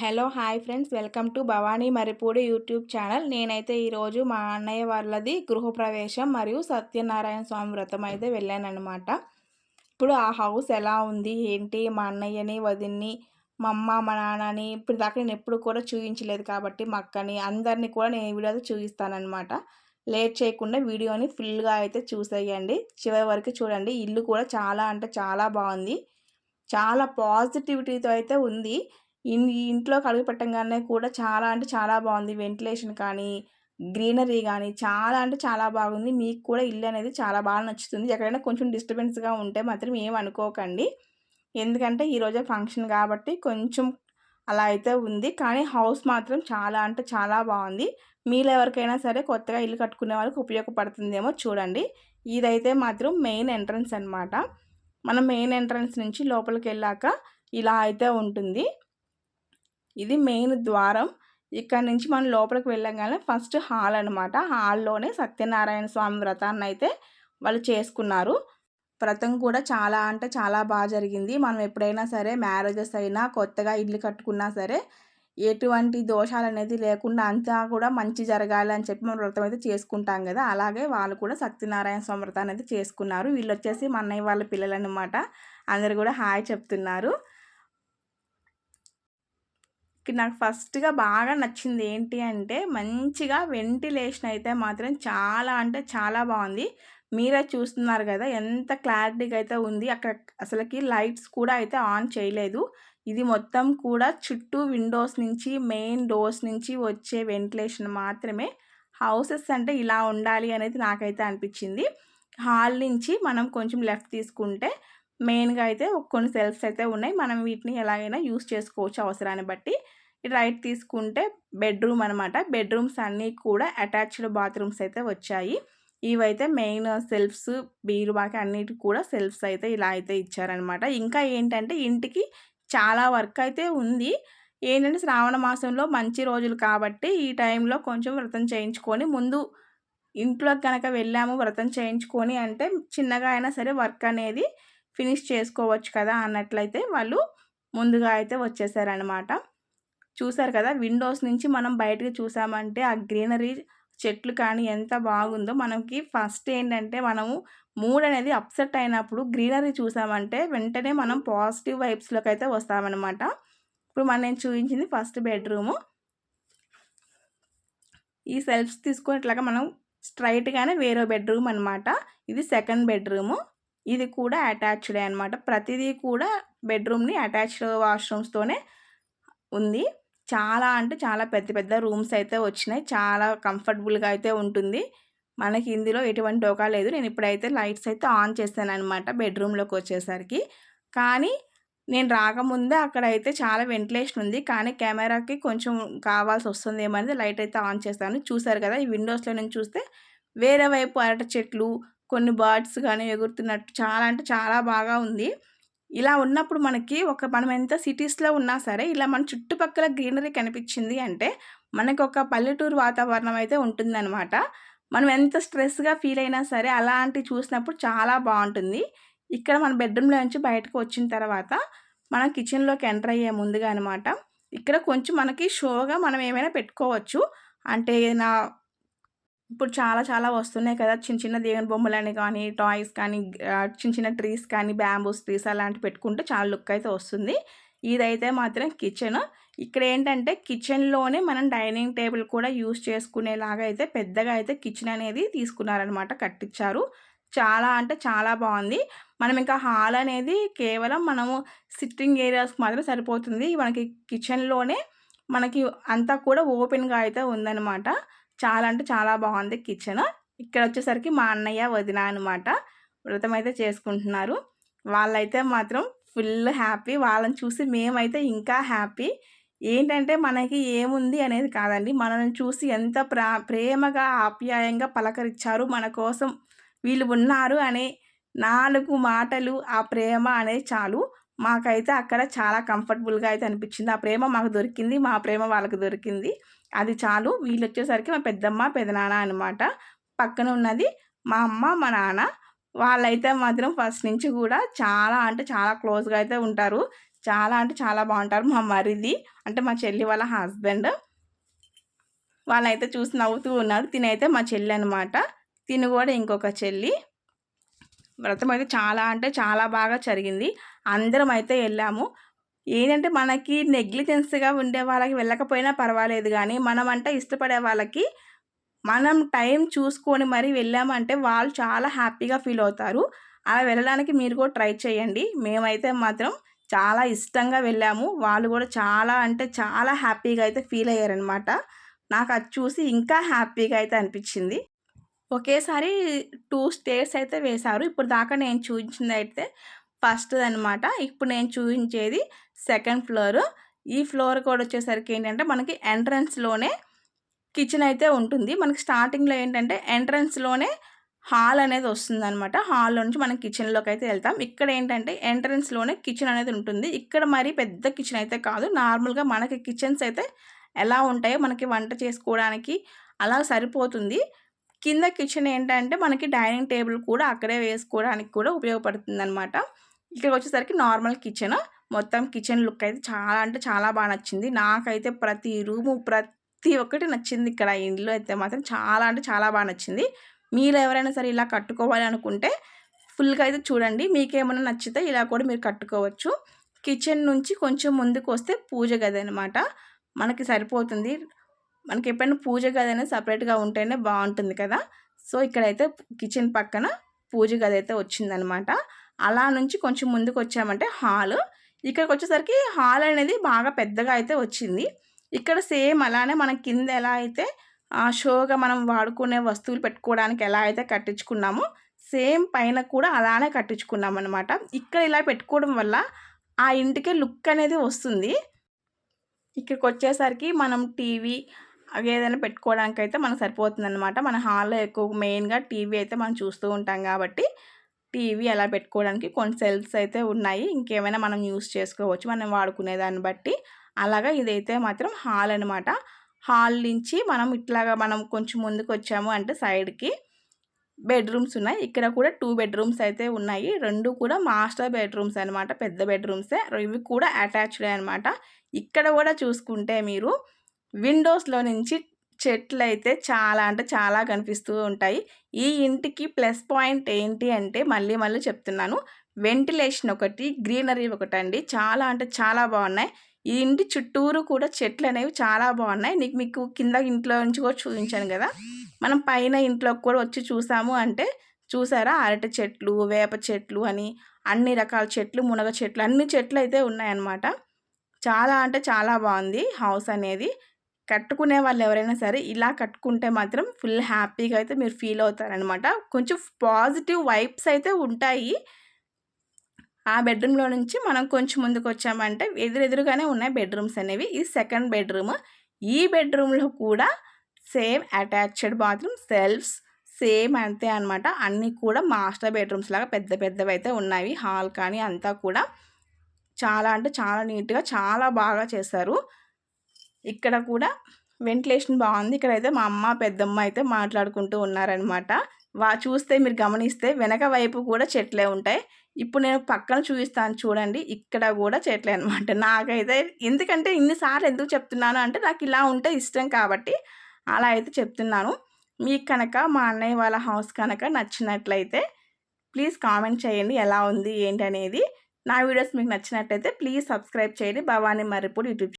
Hello hi friends. Welcome to Bhavani Maripudi YouTube channel. నేనైతే ఈరోజు మా అన్నయ్య వాళ్ళది గృహప్రవేశం మరియు సత్యనారాయణ స్వామి వ్రతం అయితే వెళ్ళానమాట ఇప్పుడు ఆ హౌస్ ఎలా ఉంది? ఏంటి? మా అన్నయ్యని వదిన్ని మా అమ్మ మా నాన్నని ఇప్పుడు దాకా నేను ఎప్పుడు కూడా చూపించలేదు కాబట్టి మా అక్కని అందరినీ కూడా నేను ఈ వీడియోలో చూపిస్తానమాట లేట్ చేయకుండా వీడియోని ఫుల్గా అయితే చూసేయండి. చివరి వరకు చూడండి. ఇల్లు కూడా చాలా అంటే చాలా బాగుంది. చాలా పాజిటివిటీతో అయితే ఉంది. ఇంట్లో కడుగు పెట్టంగానే కూడా చాలా అంటే చాలా బాగుంది. వెంటిలేషన్ కానీ గ్రీనరీ కానీ చాలా అంటే చాలా బాగుంది. మీకు కూడా ఇల్లు అనేది చాలా బాగా నచ్చుతుంది. ఎక్కడైనా కొంచెం డిస్టర్బెన్స్గా ఉంటే మాత్రం ఏం అనుకోకండి. ఎందుకంటే ఈరోజే ఫంక్షన్ కాబట్టి కొంచెం అలా అయితే ఉంది. కానీ హౌస్ మాత్రం చాలా అంటే చాలా బాగుంది. మీలో ఎవరికైనా సరే కొత్తగా ఇల్లు కట్టుకునే వాళ్ళకి ఉపయోగపడుతుందేమో చూడండి. ఇదైతే మాత్రం మెయిన్ ఎంట్రన్స్ అనమాట మనం మెయిన్ ఎంట్రన్స్ నుంచి లోపలికి వెళ్ళాక ఇలా అయితే ఉంటుంది. ఇది మెయిన్ ద్వారం. ఇక్కడ నుంచి మనం లోపలికి వెళ్ళగానే ఫస్ట్ హాల్ అనమాట హాల్లోనే సత్యనారాయణ స్వామి వ్రతాన్ని అయితే వాళ్ళు చేసుకున్నారు. వ్రతం కూడా చాలా అంటే చాలా బాగా జరిగింది. మనం ఎప్పుడైనా సరే మ్యారేజెస్ అయినా కొత్తగా ఇల్లు కట్టుకున్నా సరే ఎటువంటి దోషాలు అనేది లేకుండా అంతా కూడా మంచి జరగాలి అని చెప్పి మనం వ్రతం అయితే చేసుకుంటాం కదా. అలాగే వాళ్ళు కూడా సత్యనారాయణ స్వామి వ్రతాన్ని అయితే చేసుకున్నారు. వీళ్ళు వచ్చేసి మా అన్నయ్య వాళ్ళ పిల్లలు అనమాట అందరు కూడా హాయ్ చెప్తున్నారు. నాకు ఫస్ట్గా బాగా నచ్చింది ఏంటి అంటే మంచిగా వెంటిలేషన్ అయితే మాత్రం చాలా అంటే చాలా బాగుంది. మీరే చూస్తున్నారు కదా ఎంత క్లారిటీగా అయితే ఉంది. అక్కడ అసలుకి లైట్స్ కూడా అయితే ఆన్ చేయలేదు. ఇది మొత్తం కూడా చుట్టూ విండోస్ నుంచి మెయిన్ డోర్స్ నుంచి వచ్చే వెంటిలేషన్ మాత్రమే. హౌసెస్ అంటే ఇలా ఉండాలి అనేది నాకైతే అనిపించింది. హాల్ నుంచి మనం కొంచెం లెఫ్ట్ తీసుకుంటే మెయిన్గా అయితే కొన్ని సెల్ఫ్స్ అయితే ఉన్నాయి. మనం వీటిని ఎలాగైనా యూస్ చేసుకోవచ్చు అవసరాన్ని బట్టి. రైట్ తీసుకుంటే బెడ్రూమ్ అనమాట బెడ్రూమ్స్ అన్నీ కూడా అటాచ్డ్ బాత్రూమ్స్ అయితే వచ్చాయి. ఇవైతే మెయిన్ సెల్ఫ్స్ బీరువాకి అన్నిటి కూడా సెల్ఫ్స్ అయితే ఇలా అయితే ఇచ్చారనమాట ఇంకా ఏంటంటే ఇంటికి చాలా వర్క్ అయితే ఉంది. ఏంటంటే శ్రావణ మాసంలో మంచి రోజులు కాబట్టి ఈ టైంలో కొంచెం వ్రతం చేయించుకొని ముందు ఇంట్లో కనుక వెళ్ళాము వ్రతం చేయించుకొని అంటే చిన్నగా అయినా సరే వర్క్ అనేది ఫినిష్ చేసుకోవచ్చు కదా అన్నట్లయితే వాళ్ళు ముందుగా అయితే వచ్చేసారనమాట చూసారు కదా విండోస్ నుంచి మనం బయటకు చూసామంటే ఆ గ్రీనరీ చెట్లు కానీ ఎంత బాగుందో మనకి ఫస్ట్ ఏంటంటే మనము మూడ్ అనేది అప్సెట్ అయినప్పుడు గ్రీనరీ చూసామంటే వెంటనే మనం పాజిటివ్ వైబ్స్లోకి అయితే వస్తామన్నమాట. ఇప్పుడు మనం నేను చూపించింది ఫస్ట్ బెడ్రూము. ఈ సెల్ఫ్స్ తీసుకునేట్లాగా మనం స్ట్రైట్గానే వేరే బెడ్రూమ్ అనమాట ఇది సెకండ్ బెడ్రూము. ఇది కూడా అటాచ్డే అనమాట ప్రతిదీ కూడా బెడ్రూమ్ని అటాచ్డ్ వాష్రూమ్స్తోనే ఉంది. చాలా అంటే చాలా పెద్ద పెద్ద రూమ్స్ అయితే వచ్చినాయి. చాలా కంఫర్టబుల్గా అయితే ఉంటుంది. మనకి ఇందులో ఎటువంటి డోకా లేదు. నేను ఇప్పుడైతే లైట్స్ అయితే ఆన్ చేశాను అనమాట బెడ్రూమ్లోకి వచ్చేసరికి. కానీ నేను రాకముందే అక్కడ అయితే చాలా వెంటిలేషన్ ఉంది. కానీ కెమెరాకి కొంచెం కావాల్సి వస్తుంది ఏమనేది లైట్ అయితే ఆన్ చేస్తాను చూసారు కదా ఈ విండోస్లో నుంచి చూస్తే వేరే వైపు అరట చెట్లు కొన్ని బర్డ్స్ కానీ ఎగురుతున్నట్టు చాలా అంటే చాలా బాగా ఉంది. ఇలా ఉన్నప్పుడు మనకి ఒక మనం ఎంత సిటీస్లో ఉన్నా సరే ఇలా మన చుట్టుపక్కల గ్రీనరీ కనిపించింది అంటే మనకు ఒక పల్లెటూరు వాతావరణం అయితే ఉంటుందన్నమాట. మనం ఎంత స్ట్రెస్గా ఫీల్ అయినా సరే అలాంటి చూసినప్పుడు చాలా బాగుంటుంది. ఇక్కడ మన బెడ్రూమ్లో నుంచి బయటకు వచ్చిన తర్వాత మనం కిచెన్లోకి ఎంటర్ అయ్యే ముందుగా అనమాట ఇక్కడ కొంచెం మనకి షోగా మనం ఏమైనా పెట్టుకోవచ్చు. అంటే నా ఇప్పుడు చాలా చాలా వస్తున్నాయి కదా. చిన్న చిన్న దేవుని బొమ్మలని కానీ టాయ్స్ కానీ చిన్న చిన్న ట్రీస్ కానీ బ్యాంబూస్ ట్రీస్ అలాంటివి పెట్టుకుంటే చాలా లుక్ అయితే వస్తుంది. ఇదైతే మాత్రం కిచెన్. ఇక్కడ ఏంటంటే కిచెన్లోనే మనం డైనింగ్ టేబుల్ కూడా యూస్ చేసుకునేలాగా అయితే పెద్దగా అయితే కిచెన్ అనేది తీసుకున్నారనమాట కట్టించారు. చాలా అంటే చాలా బాగుంది. మనం ఇంకా హాల్ అనేది కేవలం మనము సిట్టింగ్ ఏరియాస్కి మాత్రం సరిపోతుంది. మనకి కిచెన్లోనే మనకి అంతా కూడా ఓపెన్గా అయితే ఉందన్నమాట. చాలా అంటే చాలా బాగుంది కిచెన్. ఇక్కడ వచ్చేసరికి మా అన్నయ్య వదిన అనమాట వ్రతం అయితే చేసుకుంటున్నారు. వాళ్ళైతే మాత్రం ఫుల్ హ్యాపీ. వాళ్ళని చూసి మేమైతే ఇంకా హ్యాపీ. ఏంటంటే మనకి ఏముంది అనేది కాదండి. మనల్ని చూసి ఎంత ప్రా ప్రేమగా ఆప్యాయంగా పలకరించారు మన కోసం వీళ్ళు ఉన్నారు అనే నాలుగు మాటలు ఆ ప్రేమ అనేది చాలు. మాకైతే అక్కడ చాలా కంఫర్టబుల్గా అయితే అనిపించింది. ఆ ప్రేమ మాకు దొరికింది. మా ప్రేమ వాళ్ళకి దొరికింది. అది చాలు. వీళ్ళు వచ్చేసరికి మా పెద్దమ్మ పెదనాన్న అనమాట పక్కన ఉన్నది మా అమ్మ మా నాన్న. వాళ్ళైతే మాత్రం ఫస్ట్ నుంచి కూడా చాలా అంటే చాలా క్లోజ్గా అయితే ఉంటారు. చాలా అంటే చాలా బాగుంటారు మా మరిది. అంటే మా చెల్లి వాళ్ళ హస్బెండ్ వాళ్ళైతే చూసి నవ్వుతూ ఉన్నారు. తినైతే మా చెల్లి అనమాట తిను కూడా ఇంకొక చెల్లి. వ్రతం అయితే చాలా అంటే చాలా బాగా జరిగింది. అందరం అయితే వెళ్ళాము. ఏంటంటే మనకి నెగ్లిజెన్స్గా ఉండే వాళ్ళకి వెళ్ళకపోయినా పర్వాలేదు కానీ మనం అంటే ఇష్టపడే వాళ్ళకి మనం టైం చూసుకొని మరీ వెళ్ళామంటే వాళ్ళు చాలా హ్యాపీగా ఫీల్ అవుతారు. అలా వెళ్ళడానికి మీరు కూడా ట్రై చేయండి. మేమైతే మాత్రం చాలా ఇష్టంగా వెళ్ళాము. వాళ్ళు కూడా చాలా అంటే చాలా హ్యాపీగా అయితే ఫీల్ అయ్యారనమాట నాకు అది చూసి ఇంకా హ్యాపీగా అయితే అనిపించింది. ఒకేసారి టూ స్టేట్స్ అయితే వేశారు. ఇప్పుడు దాకా నేను చూపించింది అయితే ఫస్ట్ అనమాట ఇప్పుడు నేను చూపించేది సెకండ్ ఫ్లోర్. ఈ ఫ్లోర్ కూడా వచ్చేసరికి ఏంటంటే మనకి ఎంట్రన్స్లోనే కిచెన్ అయితే ఉంటుంది. మనకి స్టార్టింగ్లో ఏంటంటే ఎంట్రన్స్లోనే హాల్ అనేది వస్తుంది అనమాట హాల్లో నుంచి మనం కిచెన్లోకి అయితే వెళ్తాం. ఇక్కడ ఏంటంటే ఎంట్రన్స్లోనే కిచెన్ అనేది ఉంటుంది. ఇక్కడ మరి పెద్ద కిచెన్ అయితే కాదు. నార్మల్గా మనకి కిచెన్స్ అయితే ఎలా ఉంటాయో మనకి వంట చేసుకోవడానికి అలా సరిపోతుంది. కింద కిచెన్ ఏంటంటే మనకి డైనింగ్ టేబుల్ కూడా అక్కడే వేసుకోవడానికి కూడా ఉపయోగపడుతుంది అనమాట ఇక్కడికి వచ్చేసరికి నార్మల్ కిచెన్. మొత్తం కిచెన్ లుక్ అయితే చాలా అంటే చాలా బాగా నచ్చింది. నాకైతే ప్రతి రూము ప్రతి ఒక్కటి నచ్చింది ఇక్కడ. ఇంట్లో అయితే మాత్రం చాలా అంటే చాలా బాగా నచ్చింది. మీరు ఎవరైనా సరే ఇలా కట్టుకోవాలి అనుకుంటే ఫుల్గా అయితే చూడండి. మీకేమైనా నచ్చితే ఇలా కూడా మీరు కట్టుకోవచ్చు. కిచెన్ నుంచి కొంచెం ముందుకు వస్తే పూజ గది అనమాట మనకి సరిపోతుంది. మనకి ఎప్పుడైనా పూజ గది అనేది సపరేట్గా ఉంటేనే బాగుంటుంది కదా. సో ఇక్కడైతే కిచెన్ పక్కన పూజ గది అయితే వచ్చిందనమాట అలా నుంచి కొంచెం ముందుకు వచ్చామంటే హాల్. ఇక్కడికి వచ్చేసరికి హాల్ అనేది బాగా పెద్దగా అయితే వచ్చింది. ఇక్కడ సేమ్ అలానే మనం కింద ఎలా అయితే షోగా మనం వాడుకునే వస్తువులు పెట్టుకోవడానికి ఎలా అయితే కట్టించుకున్నామో సేమ్ పైన కూడా అలానే కట్టించుకున్నాం అనమాట ఇక్కడ ఇలా పెట్టుకోవడం వల్ల ఆ ఇంటికే లుక్ అనేది వస్తుంది. ఇక్కడికి వచ్చేసరికి మనం టీవీ అవి ఏదైనా పెట్టుకోవడానికి అయితే మనకు సరిపోతుంది అనమాట మన హాల్లో ఎక్కువ మెయిన్గా టీవీ అయితే మనం చూస్తూ ఉంటాం కాబట్టి టీవీ అలా పెట్టుకోవడానికి కొన్ని సెల్స్ అయితే ఉన్నాయి. ఇంకేమైనా మనం యూస్ చేసుకోవచ్చు. మనం వాడుకునే దాన్ని బట్టి అలాగా ఇదైతే మాత్రం హాల్ అనమాట హాల్ నుంచి మనం ఇట్లాగా మనం కొంచెం ముందుకు వచ్చాము అంటే సైడ్కి బెడ్రూమ్స్ ఉన్నాయి. ఇక్కడ కూడా టూ బెడ్రూమ్స్ అయితే ఉన్నాయి. రెండు కూడా మాస్టర్ బెడ్రూమ్స్ అనమాట పెద్ద బెడ్రూమ్సే. ఇవి కూడా అటాచ్డ్ అనమాట ఇక్కడ కూడా చూసుకుంటే మీరు విండోస్లో నుంచి చెట్లు అయితే చాలా అంటే చాలా కనిపిస్తూ ఉంటాయి. ఈ ఇంటికి ప్లస్ పాయింట్ ఏంటి అంటే మళ్ళీ మళ్ళీ చెప్తున్నాను. వెంటిలేషన్ ఒకటి గ్రీనరీ ఒకటి అండి చాలా అంటే చాలా బాగున్నాయి. ఈ ఇంటి చుట్టూరు కూడా చెట్లు అనేవి చాలా బాగున్నాయి. నీకు మీకు కింద ఇంట్లో నుంచి కూడా చూపించాను కదా. మనం పైన ఇంట్లోకి కూడా వచ్చి చూసాము అంటే చూసారా? అరటి చెట్లు వేప చెట్లు అని అన్ని రకాల చెట్లు మునగ చెట్లు అన్ని చెట్లు అయితే ఉన్నాయన్నమాట. చాలా అంటే చాలా బాగుంది హౌస్ అనేది. కట్టుకునే వాళ్ళు ఎవరైనా సరే ఇలా కట్టుకుంటే మాత్రం ఫుల్ హ్యాపీగా అయితే మీరు ఫీల్ అవుతారనమాట కొంచెం పాజిటివ్ వైబ్స్ అయితే ఉంటాయి. ఆ బెడ్రూమ్లో నుంచి మనం కొంచెం ముందుకు వచ్చామంటే ఎదురెదురుగానే ఉన్నాయి బెడ్రూమ్స్ అనేవి. ఇది సెకండ్ బెడ్రూమ్. ఈ బెడ్రూమ్లో కూడా same attached bathroom shelves same అంతే అనమాట అన్నీ కూడా మాస్టర్ బెడ్రూమ్స్ లాగా పెద్ద పెద్దవి అయితే ఉన్నాయి. హాల్ కానీ అంతా కూడా చాలా అంటే చాలా నీట్గా చాలా బాగా చేశారు. ఇక్కడ కూడా వెంటిలేషన్ బాగుంది. ఇక్కడైతే మా అమ్మ పెద్దమ్మ అయితే మాట్లాడుకుంటూ ఉన్నారనమాట వా చూస్తే మీరు గమనిస్తే వెనక వైపు కూడా చెట్లే ఉంటాయి. ఇప్పుడు నేను పక్కన చూపిస్తాను చూడండి. ఇక్కడ కూడా చెట్లే అనమాట నాకైతే ఎందుకంటే ఇన్నిసార్లు ఎందుకు చెప్తున్నాను అంటే నాకు ఇలా ఉంటే ఇష్టం కాబట్టి అలా అయితే చెప్తున్నాను. మీకు కనుక మా అన్నయ్య వాళ్ళ హౌస్ కనుక నచ్చినట్లయితే ప్లీజ్ కామెంట్ చేయండి ఎలా ఉంది ఏంటి అనేది నా వీడియోస్ మీకు నచ్చినట్లయితే ప్లీజ్ సబ్స్క్రైబ్ చేయండి. భవానీ మరిపూడి యూట్యూబ్